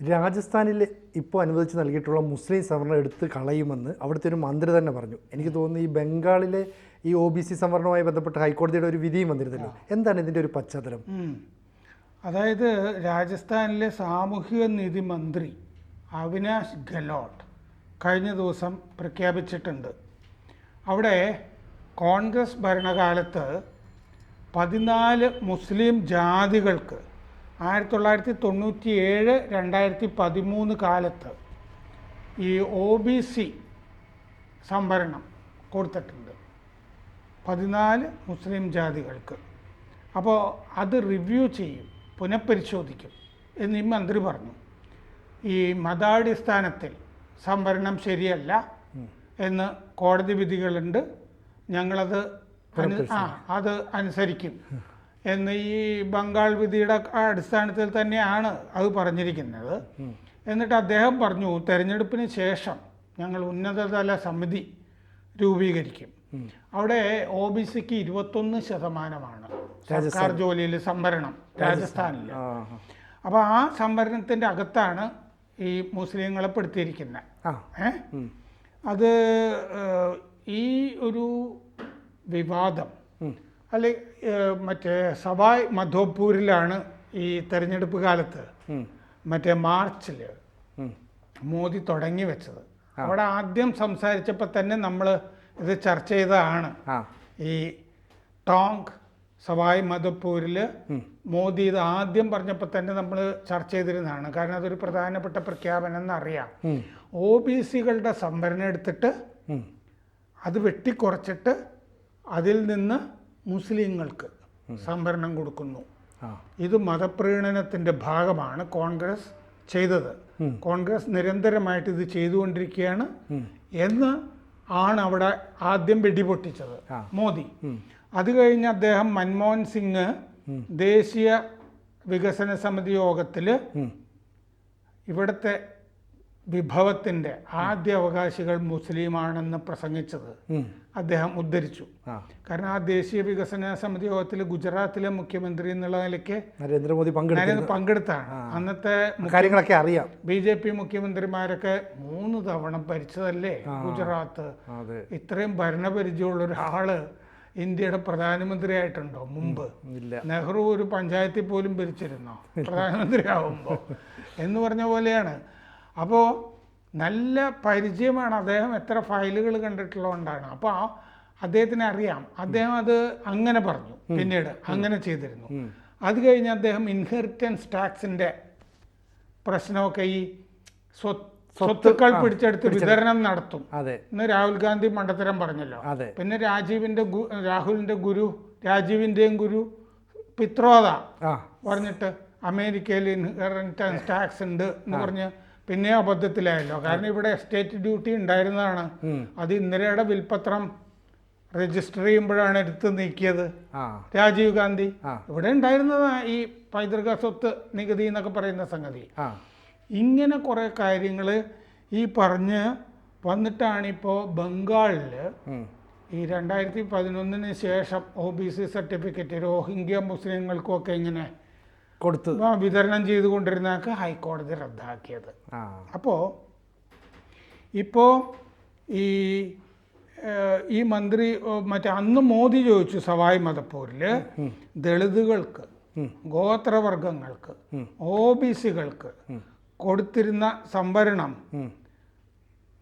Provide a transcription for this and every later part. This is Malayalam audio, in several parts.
രാജസ്ഥാനിൽ ഇപ്പോൾ അനുവദിച്ച് നൽകിയിട്ടുള്ള മുസ്ലിം സംവരണം എടുത്ത് കളയുമെന്ന് അവിടുത്തെ ഒരു മന്ത്രി തന്നെ പറഞ്ഞു. എനിക്ക് തോന്നുന്നു ഈ ബംഗാളിലെ ഈ ഒ ബി സി സംവരണവുമായി ബന്ധപ്പെട്ട് ഹൈക്കോടതിയുടെ ഒരു വിധിയും വന്നിരുന്നല്ലോ. എന്താണ് ഇതിന്റെ ഒരു പശ്ചാത്തലം? അതായത് രാജസ്ഥാനിലെ സാമൂഹിക നീതി മന്ത്രി അവിനാശ് ഗെലോട്ട് കഴിഞ്ഞ ദിവസം പ്രഖ്യാപിച്ചിട്ടുണ്ട്. അവിടെ കോൺഗ്രസ് ഭരണകാലത്ത് പതിനാല് മുസ്ലിം ജാതികൾക്ക് ആയിരത്തി തൊള്ളായിരത്തി തൊണ്ണൂറ്റി ഏഴ് രണ്ടായിരത്തി പതിമൂന്ന് കാലത്ത് ഈ ഒ ബി സി സംവരണം കൊടുത്തിട്ടുണ്ട്. പതിനാല് മുസ്ലിം ജാതികൾക്ക്. അപ്പോൾ അത് റിവ്യൂ ചെയ്യും പുനഃപരിശോധിക്കും എന്ന് ഈ മന്ത്രി പറഞ്ഞു. ഈ മതാടിസ്ഥാനത്തിൽ സംവരണം ശരിയല്ല എന്ന് കോടതി വിധികളുണ്ട്. ഞങ്ങളത് ആ അത് അനുസരിക്കും. എന്ന് ഈ ബംഗാൾ വിധിയുടെ അടിസ്ഥാനത്തിൽ തന്നെയാണ് അത് പറഞ്ഞിരിക്കുന്നത്. എന്നിട്ട് അദ്ദേഹം പറഞ്ഞു തെരഞ്ഞെടുപ്പിന് ശേഷം ഞങ്ങൾ ഉന്നതതല സമിതി രൂപീകരിക്കും. അവിടെ ഒ ബി സിക്ക് ഇരുപത്തൊന്ന് ശതമാനമാണ് സർക്കാർ ജോലിയിൽ സംവരണം രാജസ്ഥാനിൽ അപ്പോൾ ആ. സംവരണത്തിന്റെ അകത്താണ് ഈ മുസ്ലിങ്ങളെ പെടുത്തിയിരിക്കുന്നത് ഏ? അത് ഈ ഒരു വിവാദം അല്ലെ മറ്റേ സവായ് മധോപൂരിലാണ് ഈ തെരഞ്ഞെടുപ്പ് കാലത്ത് മറ്റേ മാർച്ചിൽ. മോദി തുടങ്ങി വെച്ചത്. അവിടെ ആദ്യം സംസാരിച്ചപ്പോൾ തന്നെ നമ്മൾ ഇത് ചർച്ച ചെയ്തതാണ്. ഈ ടോങ് സവായ് മധപ്പൂരിൽ മോദി ഇത് ആദ്യം പറഞ്ഞപ്പോൾ തന്നെ നമ്മൾ ചർച്ച ചെയ്തിരുന്നതാണ്. കാരണം അതൊരു പ്രധാനപ്പെട്ട പ്രഖ്യാപനം എന്നറിയാം. ഒ ബി സികളുടെ സംവരണം എടുത്തിട്ട്. അത് വെട്ടിക്കുറച്ചിട്ട് അതിൽ നിന്ന് മുസ്ലിങ്ങൾക്ക് സംവരണം കൊടുക്കുന്നു. ഇത് മതപ്രീണനത്തിന്റെ ഭാഗമാണ് കോൺഗ്രസ് ചെയ്തത്. കോൺഗ്രസ് നിരന്തരമായിട്ട് ഇത് ചെയ്തുകൊണ്ടിരിക്കുകയാണ്. എന്ന് ആണ് അവിടെ ആദ്യം വെടിപൊട്ടിച്ചത് മോദി. അത് കഴിഞ്ഞ് അദ്ദേഹം മൻമോഹൻ സിംഗ് ദേശീയ വികസന സമിതി യോഗത്തിൽ. ഇവിടുത്തെ വിഭവത്തിന്റെ ആദ്യ അവകാശികൾ മുസ്ലിമാണെന്ന് പ്രസംഗിച്ചത് അദ്ദേഹം ഉദ്ധരിച്ചു. കാരണം ആ ദേശീയ വികസന സമിതി യോഗത്തിൽ ഗുജറാത്തിലെ മുഖ്യമന്ത്രി എന്നുള്ള നിലയ്ക്ക് നരേന്ദ്രമോദി പങ്കെടുത്തു. പങ്കെടുത്താണ്. അന്നത്തെ കാര്യങ്ങളൊക്കെ അറിയാം. ബി ജെ പി മുഖ്യമന്ത്രിമാരൊക്കെ മൂന്ന് തവണ ഭരിച്ചതല്ലേ ഗുജറാത്ത്? ഇത്രയും ഭരണപരിചയമുള്ള ഒരാൾ ഇന്ത്യയുടെ പ്രധാനമന്ത്രിയായിട്ടുണ്ടോ മുമ്പ്? നെഹ്റു ഒരു പഞ്ചായത്തിൽ പോലും ഭരിച്ചിരുന്നോ? പ്രധാനമന്ത്രിയാവുമ്പോൾ എന്ന് പറഞ്ഞ പോലെയാണ്. അപ്പോൾ നല്ല പരിചയമാണ് അദ്ദേഹം എത്ര ഫയലുകൾ കണ്ടിട്ടുള്ളതുകൊണ്ടാണ്. അപ്പോൾ ആ അദ്ദേഹത്തിന് അറിയാം. അദ്ദേഹം അത് അങ്ങനെ പറഞ്ഞു. പിന്നീട് അങ്ങനെ ചെയ്തിരുന്നു. അത് കഴിഞ്ഞ് അദ്ദേഹം ഇൻഹെറിറ്റൻസ് ടാക്സിന്റെ പ്രശ്നമൊക്കെ ഈ സ്വ- സ്വത്തുക്കൾ പിടിച്ചെടുത്ത് വിതരണം നടത്തും. ഇന്ന് രാഹുൽ ഗാന്ധി മണ്ടത്തരം പറഞ്ഞല്ലോ. പിന്നെ രാജീവിന്റെ രാഹുലിന്റെ ഗുരു രാജീവിന്റെയും ഗുരു പിത്രോദ പറഞ്ഞിട്ട് അമേരിക്കയിൽ ഇൻഹെറിറ്റൻസ് ടാക്സ് ഉണ്ട് എന്ന് പറഞ്ഞ് പിന്നെ അബദ്ധത്തിലായല്ലോ. കാരണം ഇവിടെ എസ്റ്റേറ്റ് ഡ്യൂട്ടി ഉണ്ടായിരുന്നതാണ്. അത് ഇന്ദിരയുടെ വിൽപത്രം രജിസ്റ്റർ ചെയ്യുമ്പോഴാണ് എടുത്ത് നീക്കിയത്. രാജീവ് ഗാന്ധി. ഇവിടെ ഉണ്ടായിരുന്നതാണ് ഈ പൈതൃക സ്വത്ത് നികുതി എന്നൊക്കെ പറയുന്ന സംഗതി. ഇങ്ങനെ കുറേ കാര്യങ്ങൾ ഈ പറഞ്ഞ് വന്നിട്ടാണിപ്പോൾ ബംഗാളിൽ ഈ രണ്ടായിരത്തി പതിനൊന്നിന് ശേഷം O B C certificate Rohingya മുസ്ലിങ്ങൾക്കും ഒക്കെ ഇങ്ങനെ കൊടുത്തു വിതരണം ചെയ്തുകൊണ്ടിരുന്നതൊക്കെ ഹൈക്കോടതി റദ്ദാക്കിയത്. അപ്പോ അപ്പോൾ ഇപ്പോൾ ഈ ഈ മന്ത്രി മറ്റേ അന്ന് മോദി ചോദിച്ചു സവായ് മതപ്പൂരിൽ ദളിതുകൾക്ക് ഗോത്രവർഗങ്ങൾക്ക് ഒ ബി സികൾക്ക് കൊടുത്തിരുന്ന സംവരണം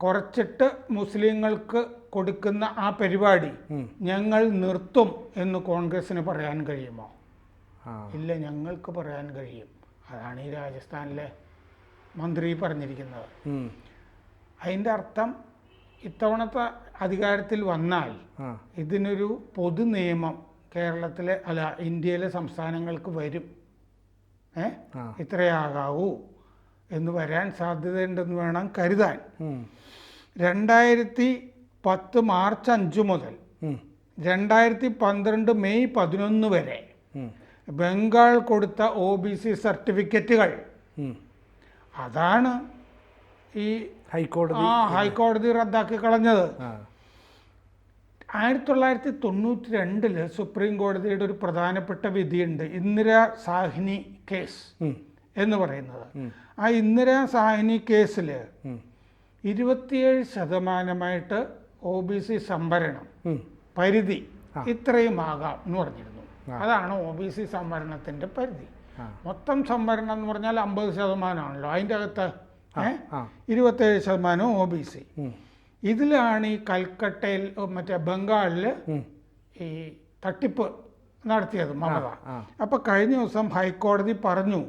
കുറച്ചിട്ട് മുസ്ലിങ്ങൾക്ക് കൊടുക്കുന്ന ആ പരിപാടി ഞങ്ങൾ നിർത്തും എന്ന് കോൺഗ്രസിന് പറയാൻ കഴിയുമോ? ഇല്ല ഞങ്ങൾക്ക് പറയാൻ കഴിയും അതാണ് ഈ രാജസ്ഥാനിലെ മന്ത്രി പറഞ്ഞിരിക്കുന്നത് അതിന്റെ അതിന്റെ അർത്ഥം ഇത്തവണത്തെ അധികാരത്തിൽ വന്നാൽ ഇതിനൊരു പൊതു നിയമം കേരളത്തിലെ അല്ല ഇന്ത്യയിലെ സംസ്ഥാനങ്ങൾക്ക് വരും ഏ. ഇത്രയാകാവൂ എന്ന് വരാൻ സാധ്യതയുണ്ടെന്ന് വേണം കരുതാൻ. രണ്ടായിരത്തി പത്ത് മാർച്ച് അഞ്ച് മുതൽ. രണ്ടായിരത്തി പന്ത്രണ്ട് മെയ് പതിനൊന്ന് വരെ. ബംഗാൾ കൊടുത്ത ഒ ബി സി സർട്ടിഫിക്കറ്റുകൾ. അതാണ് ഈ ഹൈക്കോടതി ആ ഹൈക്കോടതി റദ്ദാക്കി കളഞ്ഞത്. ആയിരത്തി തൊള്ളായിരത്തി തൊണ്ണൂറ്റി രണ്ടിൽ സുപ്രീം കോടതിയുടെ ഒരു പ്രധാനപ്പെട്ട വിധിയുണ്ട് ഇന്ദിര സാഹിനി കേസ് എന്ന് പറയുന്നത്. ആ ഇന്ദിരാ സാഹിനി കേസിൽ. ഇരുപത്തിയേഴ് ശതമാനമായിട്ട് ഒ ബി സി സംവരണം പരിധി ഇത്രയും ആകാം എന്ന് പറഞ്ഞിരുന്നു. അതാണ് ഒ ബി സി സംവരണത്തിന്റെ പരിധി. മൊത്തം സംവരണം എന്ന് പറഞ്ഞാൽ അമ്പത് ശതമാനമാണല്ലോ. അതിന്റെ അകത്ത് ഇരുപത്തേഴ് ശതമാനം ഒ ബി സി ഇതിലാണ് ഈ കൽക്കട്ടയിൽ മറ്റേ ബംഗാളിൽ ഈ തട്ടിപ്പ് നടത്തിയത് മമത. അപ്പൊ അപ്പോൾ കഴിഞ്ഞ ദിവസം ഹൈക്കോടതി പറഞ്ഞു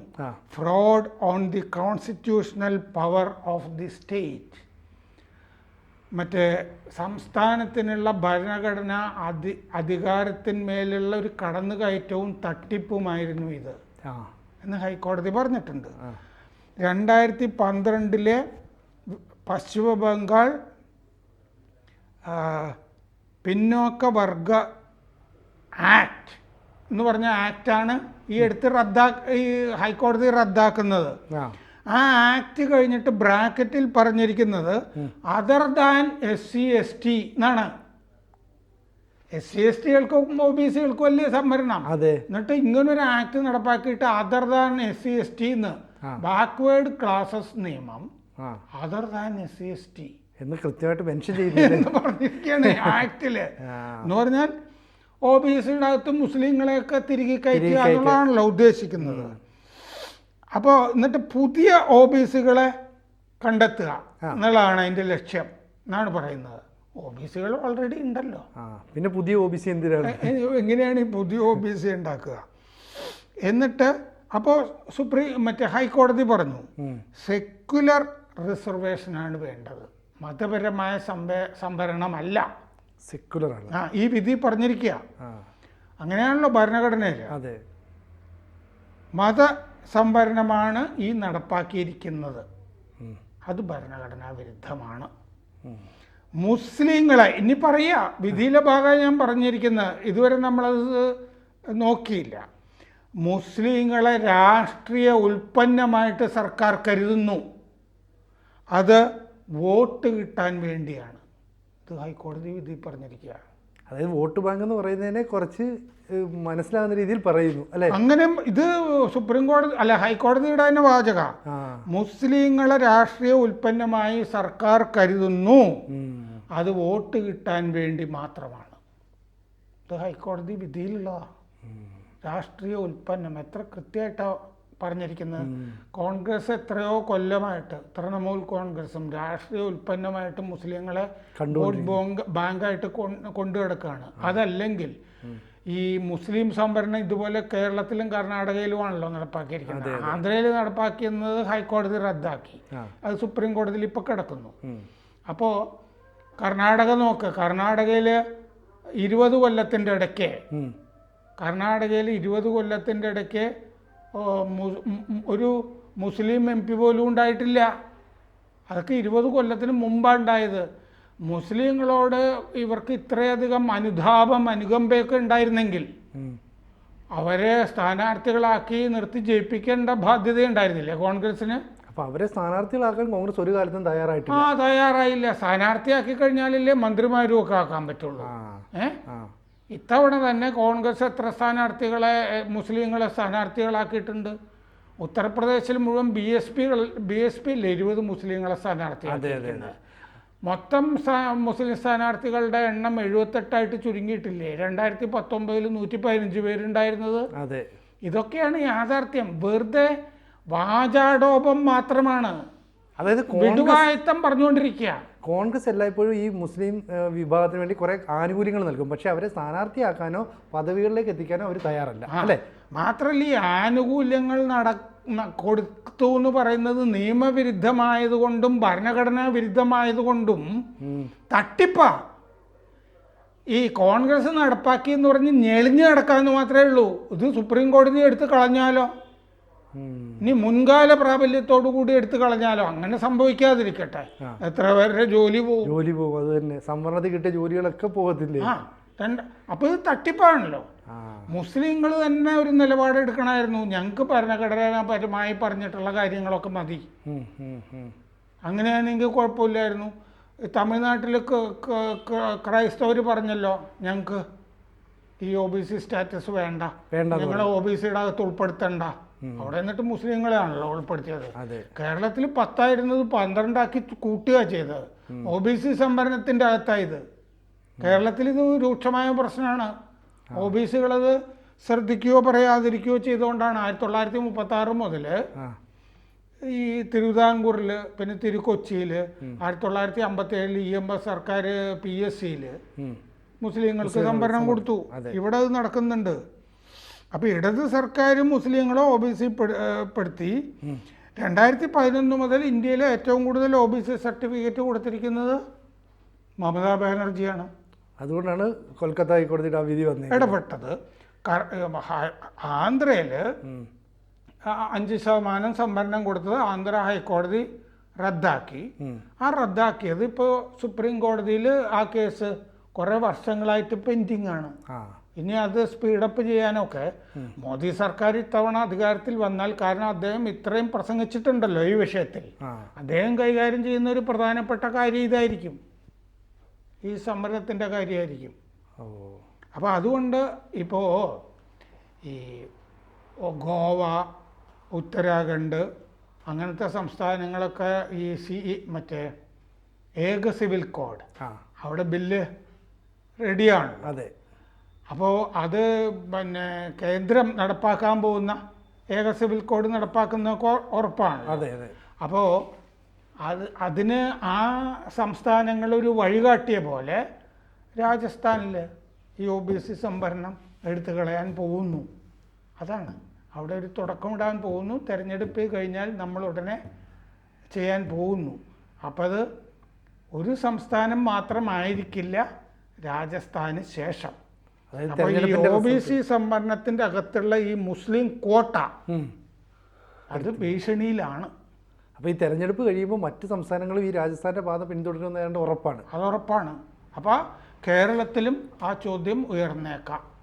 fraud on the constitutional power of the state മറ്റേ സംസ്ഥാനത്തിനുള്ള ഭരണഘടന അധി അധികാരത്തിന്മേലുള്ള ഒരു കടന്നുകയറ്റവും തട്ടിപ്പുമായിരുന്നു ഇത്. എന്ന് ഹൈക്കോടതി പറഞ്ഞിട്ടുണ്ട്. രണ്ടായിരത്തി പന്ത്രണ്ടിലെ പശ്ചിമ ബംഗാൾ പിന്നോക്ക വർഗ ആക്ട് എന്ന് പറഞ്ഞ ആക്റ്റാണ് ഈ അടുത്ത് റദ്ദാ ഈ ഹൈക്കോടതി റദ്ദാക്കുന്നത്. ആ ആക്ട് കഴിഞ്ഞിട്ട് ബ്രാക്കറ്റിൽ പറഞ്ഞിരിക്കുന്നത് other than S C S T എന്നാണ്. എസ് സി എസ് ടികൾക്കും ഒ ബി സികൾക്കും വലിയ സംവരണം എന്നിട്ട് ഇങ്ങനൊരു act നടപ്പാക്കിയിട്ട് other than S C S T എന്ന്. ബാക്ക്വേർഡ് ക്ലാസസ് നിയമം other than S C S T എന്ന് കൃത്യമായിട്ട് മെൻഷൻ ചെയ്യുന്നില്ല പറഞ്ഞിരിക്കുകയാണ് ആക്ടിൽ. എന്ന് പറഞ്ഞാൽ ഒ ബി സിയുടെ അകത്ത് മുസ്ലിങ്ങളെയൊക്കെ തിരികെ കയറ്റുക. എന്നുള്ളതാണല്ലോ ഉദ്ദേശിക്കുന്നത്. അപ്പോൾ എന്നിട്ട് പുതിയ ഓഫീസുകളെ കണ്ടെത്തുക. എന്നുള്ളതാണ് അതിന്റെ ലക്ഷ്യം എന്നാണ് പറയുന്നത്. ഓഫീസുകൾ ഓൾറെഡി ഉണ്ടല്ലോ. പിന്നെ പുതിയ ഓഫീസ് എന്തിനാണ്? എങ്ങനെയാണ് ഈ പുതിയ ഓഫീസ് ഉണ്ടാക്കുക? എന്നിട്ട് അപ്പോൾ സുപ്രീം മറ്റേ ഹൈക്കോടതി പറഞ്ഞു സെക്യുലർ സെക്യുലർ റിസർവേഷനാണ് വേണ്ടത്. മതപരമായ സംവേ സംവരണമല്ല. സെക്യുലർ ആണ്. ആ ഈ വിധി പറഞ്ഞിരിക്കുക. അങ്ങനെയാണല്ലോ ഭരണഘടനയിൽ അതെ. മത സംവരണമാണ് ഈ നടപ്പാക്കിയിരിക്കുന്നത്. അത് ഭരണഘടനാ വിരുദ്ധമാണ്. മുസ്ലിങ്ങളെ ഇനി പറയാ വിധിയിലെ ഭാഗം ഞാൻ പറഞ്ഞിരിക്കുന്നത് ഇതുവരെ നമ്മളത് നോക്കിയില്ല. മുസ്ലിങ്ങളെ രാഷ്ട്രീയ ഉൽപ്പന്നമായിട്ട് സർക്കാർ കരുതുന്നു. അത് വോട്ട് കിട്ടാൻ വേണ്ടിയാണ്. ഇത് ഹൈക്കോടതി വിധി പറഞ്ഞിരിക്കുക അതായത് വോട്ട് ബാങ്ക് എന്ന് പറയുന്നതിനെ കുറച്ച് മനസ്സിലാകുന്ന രീതിയിൽ പറയുന്നു അല്ലെ? അങ്ങനെ ഇത് സുപ്രീം കോടതി അല്ല ഹൈക്കോടതിയുടെ തന്നെ വാചക. മുസ്ലിങ്ങളെ രാഷ്ട്രീയ ഉൽപ്പന്നമായി സർക്കാർ കരുതുന്നു. അത് വോട്ട് കിട്ടാൻ വേണ്ടി മാത്രമാണ്. ഇത് ഹൈക്കോടതി വിധിയിലുള്ളതാണ് രാഷ്ട്രീയ ഉൽപ്പന്നം എത്ര കൃത്യമായിട്ടാണ് പറഞ്ഞിരിക്കുന്നത്. കോൺഗ്രസ് എത്രയോ കൊല്ലമായിട്ട് തൃണമൂൽ കോൺഗ്രസും രാഷ്ട്രീയ ഉൽപ്പന്നമായിട്ട് മുസ്ലിങ്ങളെ വോട്ട് ബാങ്ക് ബാങ്കായിട്ട് കൊണ്ട് കൊണ്ടു കിടക്കുകയാണ് അതല്ലെങ്കിൽ ഈ മുസ്ലിം സംവരണം ഇതുപോലെ കേരളത്തിലും കർണാടകയിലുമാണല്ലോ നടപ്പാക്കിയിരിക്കുന്നത്. ആന്ധ്രയിൽ നടപ്പാക്കിയെന്നത് ഹൈക്കോടതി റദ്ദാക്കി. അത് സുപ്രീം കോടതിയിൽ ഇപ്പോൾ കിടക്കുന്നു. അപ്പോ അപ്പോൾ കർണാടക നോക്ക് കർണാടകയിൽ ഇരുപത് കൊല്ലത്തിന്റെ ഇടയ്ക്ക്. കർണാടകയിൽ ഇരുപത് കൊല്ലത്തിന്റെ ഇടയ്ക്ക് ഒരു മുസ്ലിം എം പി പോലും ഉണ്ടായിട്ടില്ല. അതൊക്കെ ഇരുപത് കൊല്ലത്തിന് മുമ്പാണ് ഉണ്ടായത്. മുസ്ലിങ്ങളോട് ഇവർക്ക് ഇത്രയധികം അനുതാപം അനുകമ്പയൊക്കെ ഉണ്ടായിരുന്നെങ്കിൽ അവരെ സ്ഥാനാർത്ഥികളാക്കി നിർത്തി ജയിപ്പിക്കേണ്ട ബാധ്യത ഉണ്ടായിരുന്നില്ല കോൺഗ്രസിന് അപ്പൊ അവരെ സ്ഥാനാർത്ഥികളാക്കാൻ കോൺഗ്രസ് ഒരു കാലത്തും തയ്യാറായിട്ടില്ല. ആ തയ്യാറായില്ല. സ്ഥാനാർത്ഥിയാക്കി കഴിഞ്ഞാലല്ലേ മന്ത്രിമാരും ഒക്കെ ആക്കാൻ പറ്റുള്ളൂ. ഏഹ് ഇത്തവണ തന്നെ കോൺഗ്രസ് എത്ര സ്ഥാനാർത്ഥികളെ മുസ്ലിങ്ങളെ സ്ഥാനാർത്ഥികളാക്കിയിട്ടുണ്ട്? ഉത്തർപ്രദേശിൽ മുഴുവൻ B S P B S പിയിൽ ഇരുപത് മുസ്ലിങ്ങളെ അതെ മൊത്തം മുസ്ലിം സ്ഥാനാർത്ഥികളുടെ എണ്ണം എഴുപത്തെട്ടായിട്ട് ചുരുങ്ങിയിട്ടില്ലേ? രണ്ടായിരത്തി പത്തൊമ്പതിൽ നൂറ്റി പതിനഞ്ച് പേരുണ്ടായിരുന്നത്. അതെ. ഇതൊക്കെയാണ് യാഥാർത്ഥ്യം. വെറുതെ വാചാടോപം മാത്രമാണ്. അതായത് വിടുവായത്തം പറഞ്ഞുകൊണ്ടിരിക്കുക. കോൺഗ്രസ് എല്ലായ്പ്പോഴും ഈ മുസ്ലിം വിഭാഗത്തിന് വേണ്ടി കുറെ ആനുകൂല്യങ്ങൾ നൽകും. പക്ഷെ അവരെ സ്ഥാനാർത്ഥിയാക്കാനോ പദവികളിലേക്ക് എത്തിക്കാനോ അവർ തയ്യാറല്ല. അല്ലേ? മാത്രമല്ല ഈ ആനുകൂല്യങ്ങൾ നട കൊടുത്തു എന്ന് പറയുന്നത് നിയമവിരുദ്ധമായതുകൊണ്ടും ഭരണഘടനാ വിരുദ്ധമായതുകൊണ്ടും. തട്ടിപ്പാ. ഈ കോൺഗ്രസ് നടപ്പാക്കി എന്ന് പറഞ്ഞ് ഞെളിഞ്ഞു നടക്കാമെന്ന് മാത്രമേ ഉള്ളൂ. ഇത് സുപ്രീം കോടതി എടുത്ത് കളഞ്ഞാലോ. ഇനി മുൻകാല പ്രാബല്യത്തോടു കൂടി എടുത്തു കളഞ്ഞാലോ? അങ്ങനെ സംഭവിക്കാതിരിക്കട്ടെ. എത്ര പേരുടെ ജോലി പോകും ജോലി പോകും അത് തന്നെ. സംവരണത്തിൽ കിട്ടിയ ജോലികളൊക്കെ പോകത്തില്ലേ? ആ രണ്ട് അപ്പോൾ ഇത് തട്ടിപ്പാണല്ലോ. മുസ്ലിങ്ങൾ തന്നെ ഒരു നിലപാടെടുക്കണമായിരുന്നു ഞങ്ങൾക്ക് ഭരണഘടനാപരമായി പറഞ്ഞിട്ടുള്ള കാര്യങ്ങളൊക്കെ മതി. അങ്ങനെയാണെങ്കിൽ കുഴപ്പമില്ലായിരുന്നു. തമിഴ്നാട്ടിൽ ക്രൈസ്തവർ പറഞ്ഞല്ലോ ഞങ്ങൾക്ക് ഈ ഒ ബി സി സ്റ്റാറ്റസ് വേണ്ട. വേണ്ട. നിങ്ങളെ ഒ ബി സിയുടെ അകത്ത് ഉൾപ്പെടുത്തണ്ട. അവിടെ എന്നിട്ട് മുസ്ലിങ്ങളെയാണല്ലോ ഉൾപ്പെടുത്തിയത്. കേരളത്തിൽ പത്തായിരുന്നത് പന്ത്രണ്ടാക്കി കൂട്ടുക ചെയ്തത്. ഒ ബി സി സംവരണത്തിന്റെ അകത്തായത്. കേരളത്തിൽ ഇത് രൂക്ഷമായ പ്രശ്നമാണ്. ഒ ബി സികളത് ശ്രദ്ധിക്കുകയോ പറയാതിരിക്കുകയോ ചെയ്തുകൊണ്ടാണ് ആയിരത്തി തൊള്ളായിരത്തി മുപ്പത്തി ആറ് മുതൽ ഈ തിരുവിതാംകൂറിൽ പിന്നെ തിരുക്കൊച്ചിയിൽ ആയിരത്തി തൊള്ളായിരത്തി അമ്പത്തി ഏഴിൽ ഇ എം എസ് സർക്കാർ പി എസ് സിയിൽ. മുസ്ലിങ്ങൾക്ക് സംവരണം കൊടുത്തു. ഇവിടെ അത് നടക്കുന്നുണ്ട്. അപ്പോൾ ഇടത് സർക്കാരും മുസ്ലിങ്ങളെ ഒ ബി സി പെടുത്തി. രണ്ടായിരത്തി പതിനൊന്ന് മുതൽ ഇന്ത്യയിലെ ഏറ്റവും കൂടുതൽ ഒ ബി സി സർട്ടിഫിക്കറ്റ് കൊടുത്തിരിക്കുന്നത് മമതാ ബാനർജിയാണ്. അതുകൊണ്ടാണ് കൊൽക്കത്ത ഹൈക്കോടതിയുടെ ആ വിധി വന്നത്. ഇടപെട്ടത്. ആന്ധ്രയിൽ അഞ്ച് ശതമാനം സംവരണം കൊടുത്തത് ആന്ധ്ര ഹൈക്കോടതി റദ്ദാക്കി. ആ റദ്ദാക്കിയത് ഇപ്പോൾ സുപ്രീം കോടതിയിൽ ആ കേസ് കുറേ വർഷങ്ങളായിട്ട് പെൻഡിങ് ആണ്. ഇനി അത് സ്പീഡപ്പ് ചെയ്യാനൊക്കെ മോദി സർക്കാർ ഇത്തവണ അധികാരത്തിൽ വന്നാൽ കാരണം അദ്ദേഹം ഇത്രയും പ്രസംഗിച്ചിട്ടുണ്ടല്ലോ ഈ വിഷയത്തിൽ. അദ്ദേഹം കൈകാര്യം ചെയ്യുന്ന ഒരു പ്രധാനപ്പെട്ട കാര്യം ഇതായിരിക്കും. ഈ സമരത്തിന്റെ കാര്യമായിരിക്കും. അപ്പോൾ അതുകൊണ്ട് ഇപ്പോൾ ഈ ഗോവ ഉത്തരാഖണ്ഡ് അങ്ങനത്തെ സംസ്ഥാനങ്ങളൊക്കെ ഈ സി മറ്റേ ഏക സിവിൽ കോഡ്. അവിടെ ബില്ല് റെഡിയാണ്. അതെ. അപ്പോൾ അത് പിന്നെ കേന്ദ്രം നടപ്പാക്കാൻ പോകുന്ന ഏക സിവിൽ കോഡ് നടപ്പാക്കുന്ന ഉറപ്പാണ്. അതെ അതെ. അപ്പോൾ അത് അതിന് ആ സംസ്ഥാനങ്ങൾ ഒരു വഴികാട്ടിയ പോലെ രാജസ്ഥാനിൽ ഈ ഒ ബി സി സംവരണം എടുത്തു കളയാൻ പോകുന്നു. അതാണ്. അവിടെ ഒരു തുടക്കമിടാൻ പോകുന്നു. തിരഞ്ഞെടുപ്പ് കഴിഞ്ഞാൽ നമ്മൾ ഉടനെ ചെയ്യാൻ പോകുന്നു. അപ്പോൾ അത് ഒരു സംസ്ഥാനം മാത്രമായിരിക്കില്ല രാജസ്ഥാന് ശേഷം. അതായത് അപ്പോൾ ഈ ഒ ബി സി സംവരണത്തിന്റെ അകത്തുള്ള ഈ മുസ്ലിം കോട്ട. അത് ഭീഷണിയിലാണ്. അപ്പോൾ ഈ തെരഞ്ഞെടുപ്പ് കഴിയുമ്പോൾ മറ്റ് സംസ്ഥാനങ്ങളും ഈ രാജസ്ഥാന്റെ പാത പിന്തുടരുമെന്ന് ഏതാണ്ട് ഉറപ്പാണ്. അത് ഉറപ്പാണ്. അപ്പോൾ കേരളത്തിലും ആ ചോദ്യം ഉയർന്നേക്കാം.